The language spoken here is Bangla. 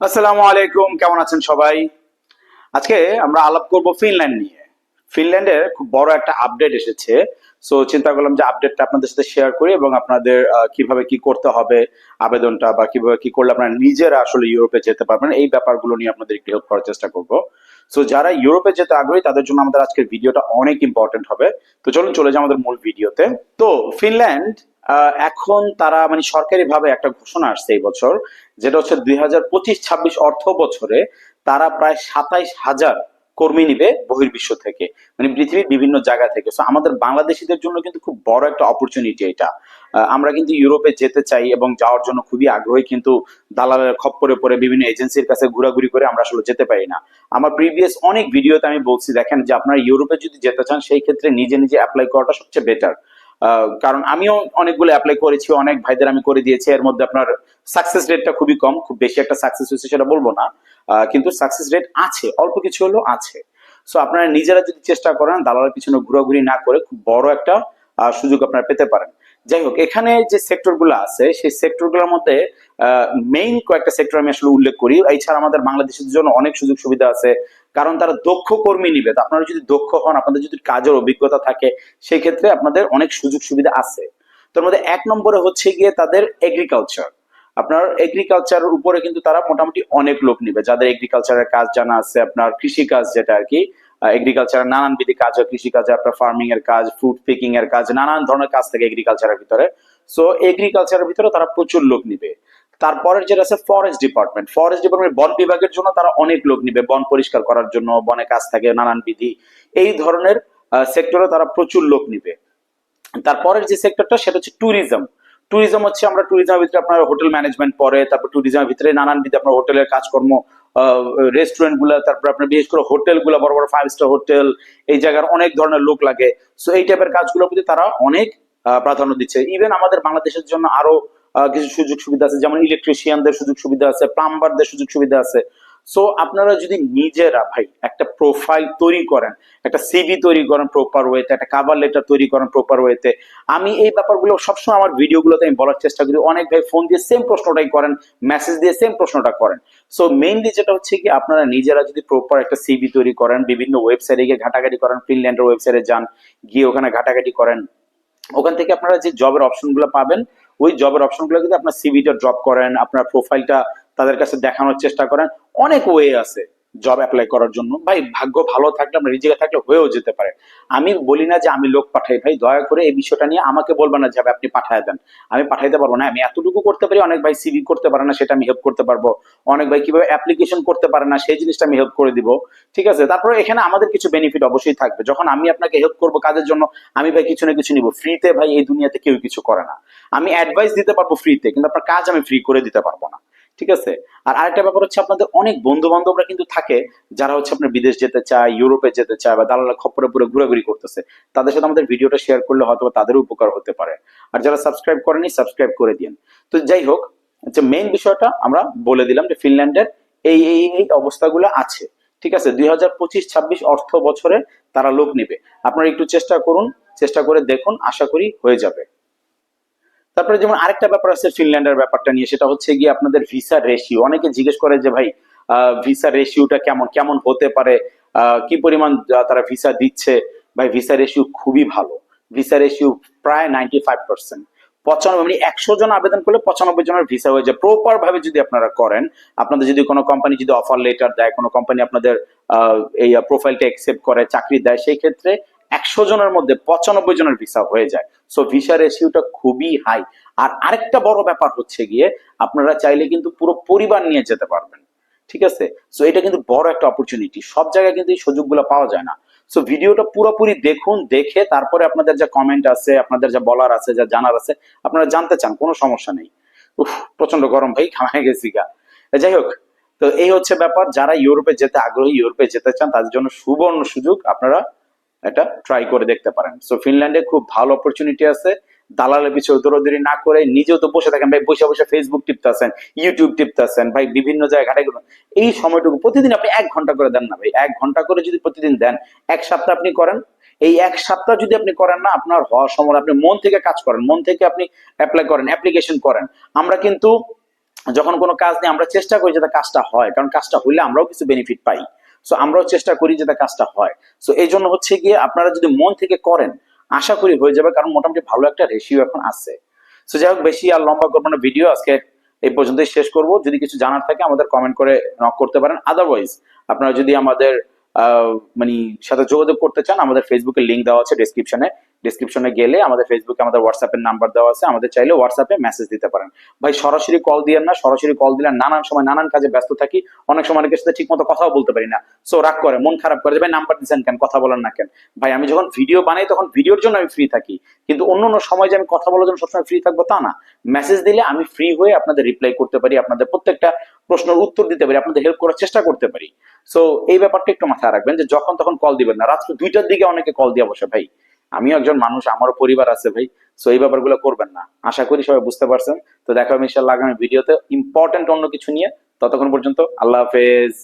আসসালামু আলাইকুম, কেমন আছেন সবাই? আজকে আমরা আলাপ করব ফিনল্যান্ড নিয়ে। ফিনল্যান্ডের খুব বড় একটা আপডেট এসেছে। সো চিন্তা করলাম যে আপডেটটা আপনাদের সাথে শেয়ার করি এবং আপনাদের কীভাবে কি করতে হবে আবেদনটা বা কীভাবে কি করলে আপনারা নিজেরা আসলে ইউরোপে যেতে পারবেন, এই ব্যাপারগুলো নিয়ে আপনাদের একটু হেল্প করার চেষ্টা করব। সো যারা ইউরোপে যেতে আগ্রহী, তাদের জন্য আমাদের আজকের ভিডিওটা অনেক ইম্পর্টেন্ট হবে। তো চলুন চলে যাই আমাদের মূল ভিডিওতে। তো ফিনল্যান্ড এখন তারা মানে সরকারি ভাবে একটা ঘোষণা আসছে এই বছর, যেটা হচ্ছে দুই হাজার পঁচিশ ছাব্বিশ অর্থ বছরে তারা প্রায় সাতাইশ হাজার কর্মী নিবে বহির্বিশ্ব থেকে মানে পৃথিবীর বিভিন্ন জায়গা থেকে। সো আমাদের বাংলাদেশিদের জন্য কিন্তু খুব বড় একটা অপরচুনিটি এটা। আমরা কিন্তু ইউরোপে যেতে চাই এবং যাওয়ার জন্য খুবই আগ্রহী, কিন্তু দালালের খপ্পরে পরে বিভিন্ন এজেন্সির কাছে ঘোরাঘুরি করে আমরা আসলে যেতে পারি না। আমার প্রিভিয়াস অনেক ভিডিওতে আমি বলছি, দেখেন যে আপনারা ইউরোপে যদি যেতে চান, সেই ক্ষেত্রে নিজে নিজে অ্যাপ্লাই করাটা সবচেয়ে বেটার কারণ আমিও অনেকগুলো অ্যাপ্লাই করেছি, অনেক ভাইদের আমি করে দিয়েছি। এর মধ্যে আপনার সাকসেস রেটটা খুবই কম, খুব বেশি একটা সাকসেস হয়েছে সেটা বলব না। কিন্তু সাকসেস রেট আছে, অল্প কিছু হলেও আছে। সো আপনারা নিজেরা যদি চেষ্টা করেন, দালালের পিছনে ঘোরাঘুরি না করে খুব বড় একটা সুযোগ আপনারা পেতে পারেন। যাই হোক, এখানে যে সেক্টরগুলো আছে, সেই সেক্টরগুলোর মধ্যে মেইন কয়েকটা সেক্টর আমি আসলে উল্লেখ করি। এছাড়া আমাদের বাংলাদেশের জন্য অনেক সুযোগ সুবিধা আছে। কারণ তারা দক্ষ কর্মী নিবে। তো আপনারা যদি দক্ষ হন, আপনাদের যদি কাজের অভিজ্ঞতা থাকে সেই ক্ষেত্রে আপনাদের অনেক সুযোগ সুবিধা আছে। তার মধ্যে এক নম্বরে হচ্ছে গিয়ে তাদের এগ্রিকালচার আপনার এগ্রিকালচারের উপরে কিন্তু তারা মোটামুটি অনেক লোক নিবে। যাদের এগ্রিকালচারের কাজ জানা আছে, আপনার কৃষি কাজ যেটা আর কি এগ্রিকালচার নানান বিধি কাজ হয়। কৃষি কাজে আপনার ফার্মিং এর কাজ ফ্রুট পিকিং এর কাজ, নানান ধরনের কাজ থাকে এগ্রিকালচারের ভিতরে। সো এগ্রিকালচারের ভিতরে তারা প্রচুর লোক নিবে। তারপরের যেটা আছে ফরেস্ট ডিপার্টমেন্ট ফরেস্ট ডিপার্টমেন্ট বন বিভাগের জন্য তারা অনেক লোক নিবে, বন পরিষ্কার করার জন্য, বনে কাজ থাকে, নানান বিধি। এই ধরনের সেক্টরে তারা প্রচুর লোক নিবে। তারপরের যে সেক্টরটা সেটা হচ্ছে ট্যুরিজম ট্যুরিজম হচ্ছে আমরা ট্যুরিজমের ভিতরে আপনার হোটেল ম্যানেজমেন্ট পড়ে তারপর ট্যুরিজমের ভিতরে নানান বিধি আপনার হোটেলের কাজকর্ম রেস্টুরেন্টগুলা, তারপর আপনার বিশেষ করে হোটেলগুলা বড় বড় ফাইভ স্টার হোটেল এই জায়গার অনেক ধরনের লোক লাগে। সো এই টাইপের কাজগুলোর প্রতি তারা অনেক প্রাধান্য দিচ্ছে। ইভেন আমাদের বাংলাদেশের জন্য আরও কিছু সুযোগ সুবিধা আছে, যেমন ইলেকট্রিশিয়ানদের সুযোগ সুবিধা আছে প্লাম্বারদের সুযোগ সুবিধা আছে। সো আপনারা যদি নিজেরা ভাই একটা প্রোফাইল তৈরি করেন, একটা সিভি তৈরি করেন প্রপার ওয়েতে একটা কাভার লেটার তৈরি করেন প্রপার ওয়েতে আমি এই ব্যাপারগুলো সবসময় আমার ভিডিওগুলোতে আমি বলার চেষ্টা করি। অনেক ভাই ফোন দিয়ে সেম প্রশ্নটাই করেন মেসেজ দিয়ে সেম প্রশ্নটা করেন। সো মেইনলি যেটা হচ্ছে কি, আপনারা নিজেরা যদি প্রপার একটা সিভি তৈরি করেন, বিভিন্ন ওয়েবসাইটে গিয়ে ঘাটাঘাটি করেন ফিনল্যান্ডের ওয়েবসাইটে যান, গিয়ে ওখানে ঘাটাঘাটি করেন, ওখান থেকে আপনারা যে জবের অপশনগুলো পাবেন ওই জবের অপশনগুলো যদি আপনার সিভিটা ড্রপ করেন, আপনার প্রোফাইলটা তাদের কাছে দেখানোর চেষ্টা করেন, অনেক ওয়ে আছে। জব অ্যাপ্লাই করার জন্য। ভাই, ভাগ্য ভালো থাকলে আমরা রিজিকে থাকলে হয়েও যেতে পারে। আমি বলি না যে আমি লোক পাঠাই। ভাই, দয়া করে এই বিষয়টা নিয়ে আমাকে বলবেন না যে আপনি পাঠায় দেন। আমি পাঠাইতে পারব না। আমি এতটুকু করতে পারি, অনেক ভাই সিভি করতে পারে না, সেটা আমি হেল্প করতে পারব। অনেক ভাই কীভাবে অ্যাপ্লিকেশন করতে পারে না, সেই জিনিসটা আমি হেল্প করে দিব। ঠিক আছে? তারপরে এখানে আমাদের কিছু বেনিফিট অবশ্যই থাকবে। যখন আমি আপনাকে হেল্প করব কাজের জন্য, আমি ভাই কিছু না কিছু নিব। ফ্রিতে ভাই এই দুনিয়াতে কেউ কিছু করে না। আমি অ্যাডভাইস দিতে পারব ফ্রিতে কিন্তু আপনার কাজ আমি ফ্রি করে দিতে পারব না। ঠিক আছে? আর আরেকটা ব্যাপার হচ্ছে আপনাদের অনেক বন্ধু বান্ধবরা কিন্তু থাকে যারা হচ্ছে আপনার বিদেশ যেতে চায়, ইউরোপে যেতে চায় বা দালালের খপ্পরে পুরো ঘোরাঘুরি করতেছে। তাদের সাথে আমাদের ভিডিওটা শেয়ার করলে হয়তো বা তাদের উপকার হতে পারে। আর যারা সাবস্ক্রাইব করেনি সাবস্ক্রাইব করে দিন তো যাই হোক যে মেইন বিষয়টা আমরা বলে দিলাম যে ফিনল্যান্ডের এই এই এই অবস্থাগুলো আছে। ঠিক আছে? দুই হাজার পঁচিশ, ছাব্বিশ অর্থ বছরে তারা লোক নেবে। আপনারা একটু চেষ্টা করুন, চেষ্টা করে দেখুন, আশা করি হয়ে যাবে। তারপরে যেমন আরেকটা ব্যাপার আছে ফিনল্যান্ডের ব্যাপারটা নিয়ে, সেটা হচ্ছে গিয়ে আপনাদের ভিসা রেশিও অনেকে জিজ্ঞেস করে যে ভাই ভিসা রেশিওটা কেমন কেমন হতে পারে? কি পরিমাণ তারা ভিসা দিচ্ছে? ভাই ভিসা রেশিও খুবই ভালো। ভিসা রেশিও প্রায় নাইনটি ফাইভ পার্সেন্ট পঁচানব্বই মানে একশো জন আবেদন করলে পঁচানব্বই জনের ভিসা হয়ে যায়। প্রপার ভাবে যদি আপনারা করেন, আপনাদের যদি কোনো কোম্পানি যদি অফার লেটার দেয়, কোনো কোম্পানি আপনাদের এই প্রোফাইলটা অ্যাকসেপ্ট করে, চাকরি দেয়, সেই ক্ষেত্রে একশো জনের মধ্যে পঁচানব্বই জনের ভিসা হয়ে যায়। সো ভিসা রেশিওটা খুবই হাই আর আরেকটা বড় ব্যাপার হচ্ছে গিয়ে, আপনারা চাইলে কিন্তু পুরো পরিবার নিয়ে যেতে পারবেন। ঠিক আছে? সো এটা কিন্তু বড় একটা অপরচুনিটি সব জায়গায় কিন্তু এই সুযোগগুলো পাওয়া যায় না। সো ভিডিওটা পুরোপুরি দেখুন, দেখে তারপরে আপনাদের যা কমেন্ট আছে, আপনাদের যা বলার আছে, যা জানার আছে, আপনারা জানতে চান, কোনো সমস্যা নেই। উফ প্রচণ্ড গরম ভাই খামায় গেছি গা। যাই হোক, তো এই হচ্ছে ব্যাপার। যারা ইউরোপে যেতে আগ্রহী, ইউরোপে যেতে চান, তাদের জন্য সুবর্ণ সুযোগ। আপনারা এটা ট্রাই করে দেখতে পারেন। সো ফিনল্যান্ডে খুব ভালো অপরচুনিটি আছে। দালালের পিছনে দৌড়াদৌড়ি না করে নিজেও তো বসে থাকেন। ভাই, বসে বসে ফেসবুক টিপতেছেন ইউটিউব টিপতেছেন, ভাই, বিভিন্ন জায়গায় ঘাটে ঘুরে- এই সময়টুকু প্রতিদিন আপনি এক ঘণ্টা করে দেন না, ভাই। এক ঘণ্টা করে যদি প্রতিদিন দেন, এক সপ্তাহ আপনি করেন। এই এক সপ্তাহ যদি আপনি করেন না, আপনার হওয়ার সময় আপনি মন থেকে কাজ করেন, মন থেকে আপনি অ্যাপ্লাই করেন অ্যাপ্লিকেশন করেন। আমরা কিন্তু যখন কোনো কাজ নিয়ে আমরা চেষ্টা করি যাতে কাজটা হয়, কারণ কাজটা হইলে আমরাও কিছু বেনিফিট পাই। সো আমরাও চেষ্টা করি যাতে কাজটা হয়। সো এই জন্য হচ্ছে গিয়ে আপনারা যদি মন থেকে করেন, আশা করি হয়ে যাবে, কারণ মোটামুটি ভালো একটা রেশিও এখন আছে। সো যাই হোক, বেশি আর লম্বা করব না ভিডিও আজকে এই পর্যন্তই শেষ করব। যদি কিছু জানার থাকে, আমাদের কমেন্ট করে নক করতে পারেন। আদারওয়াইজ আপনারা যদি আমাদের মানে সাথে যোগাযোগ করতে চান, আমাদের ফেসবুকে লিঙ্ক দেওয়া আছে ডেসক্রিপশনে ডেসক্রিপশনে গেলে আমাদের ফেসবুকে আমাদের হোয়াটসঅ্যাপের নাম্বার দেওয়া আছে। আমাদের চাইলে হোয়াটসঅ্যাপে মেসেজ দিতে পারেন। ভাই, সরাসরি কল দিয়েন না, সরাসরি কল দিলে নানান সময় নানান কাজে ব্যস্ত থাকি। অনেক সময় অনেকের সাথে ঠিক মতো কথাও বলতে পারি না। সো রাগ করে, মন খারাপ করে ভাই নাম্বার দিচ্ছেন কেন? কথা বলেন না কেন? ভাই, আমি যখন ভিডিও বানাই, তখন ভিডিওর জন্য আমি ফ্রি থাকি। কিন্তু অন্য অন্য সময় যে আমি কথা বলার জন্য সবসময় ফ্রি থাকব, তা না। মেসেজ দিলে আমি ফ্রি হয়ে আপনাদের রিপ্লাই করতে পারি, আপনাদের প্রত্যেকটা প্রশ্নের উত্তর দিতে পারি, আপনাদের হেল্প করার চেষ্টা করতে পারি। সো এই ব্যাপারটা একটু মাথায় রাখবেন যে, যখন তখন কল দিবেন না। রাত্রে দুইটার দিকে অনেকে কল দিয়ে বসে, ভাই। আমিও একজন মানুষ, আমারও পরিবার আছে ভাই সো এই ব্যাপারগুলো করবেন না। আশা করি সবাই বুঝতে পারছেন। তো দেখা হবে ইনশাল্লাহ আগামী ভিডিওতে। ইম্পর্টেন্ট অন্য কিছু নিয়ে। ততক্ষণ পর্যন্ত আল্লাহ হাফেজ।